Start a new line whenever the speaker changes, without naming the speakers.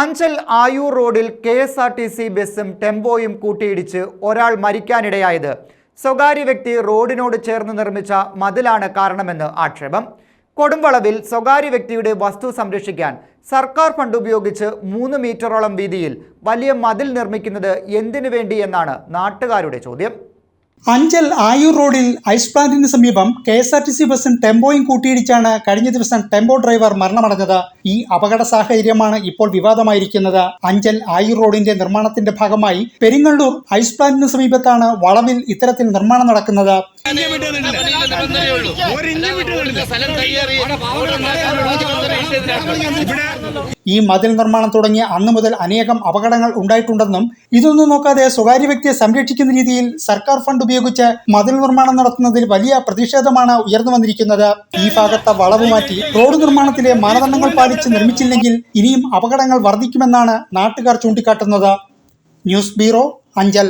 അഞ്ചൽ ആയൂർ റോഡിൽ K S R T C ബസ്സും ടെമ്പോയും കൂട്ടിയിടിച്ച് ഒരാൾ മരിക്കാനിടയായത്. സ്വകാര്യ വ്യക്തി റോഡിനോട് ചേർന്ന് നിർമ്മിച്ച മതിലാണ് കാരണമെന്ന് ആക്ഷേപം. കൊടുംവളവിൽ സ്വകാര്യ വ്യക്തിയുടെ വസ്തു സംരക്ഷിക്കാൻ സർക്കാർ ഫണ്ട് ഉപയോഗിച്ച് മൂന്ന് മീറ്ററോളം വീതിയിൽ വലിയ മതിൽ നിർമ്മിക്കുന്നത് എന്തിനു വേണ്ടി എന്നാണ് നാട്ടുകാരുടെ ചോദ്യം.
അഞ്ചൽ ആയൂർ റോഡിൽ ഐസ് പ്ലാന്റിന് സമീപം K S R T C ബസ്സും ടെമ്പോയും കൂട്ടിയിടിച്ചാണ് കഴിഞ്ഞ ദിവസം ടെമ്പോ ഡ്രൈവർ മരണമടഞ്ഞത്. ഈ അപകട സാഹചര്യമാണ് ഇപ്പോൾ വിവാദമായിരിക്കുന്നത്. അഞ്ചൽ ആയൂർ റോഡിന്റെ നിർമ്മാണത്തിന്റെ ഭാഗമായി പെരിങ്ങള്ളൂർ ഐസ് പ്ലാന്റിന് സമീപത്താണ് വളവിൽ ഇത്തരത്തിൽ നിർമ്മാണം നടക്കുന്നത്.
സ്ഥലം കയ്യേറി.
ഈ മതിൽ നിർമ്മാണം തുടങ്ങിയ അന്നു മുതൽ അനേകം അപകടങ്ങൾ ഉണ്ടായിട്ടുണ്ടെന്നും ഇതൊന്നും നോക്കാതെ സ്വകാര്യ വ്യക്തിയെ സംരക്ഷിക്കുന്ന രീതിയിൽ സർക്കാർ ഫണ്ട് ഉപയോഗിച്ച് മതിൽ നിർമ്മാണം നടത്തുന്നതിൽ വലിയ പ്രതിഷേധമാണ് ഉയർന്നു വന്നിരിക്കുന്നത്. ഈ ഭാഗത്തെ വളവ് മാറ്റി റോഡ് നിർമ്മാണത്തിലെ മാനദണ്ഡങ്ങൾ പാലിച്ച് നിർമ്മിച്ചില്ലെങ്കിൽ ഇനിയും അപകടങ്ങൾ വർദ്ധിക്കുമെന്നാണ് നാട്ടുകാർ ചൂണ്ടിക്കാട്ടുന്നത്. News bureau Anchal.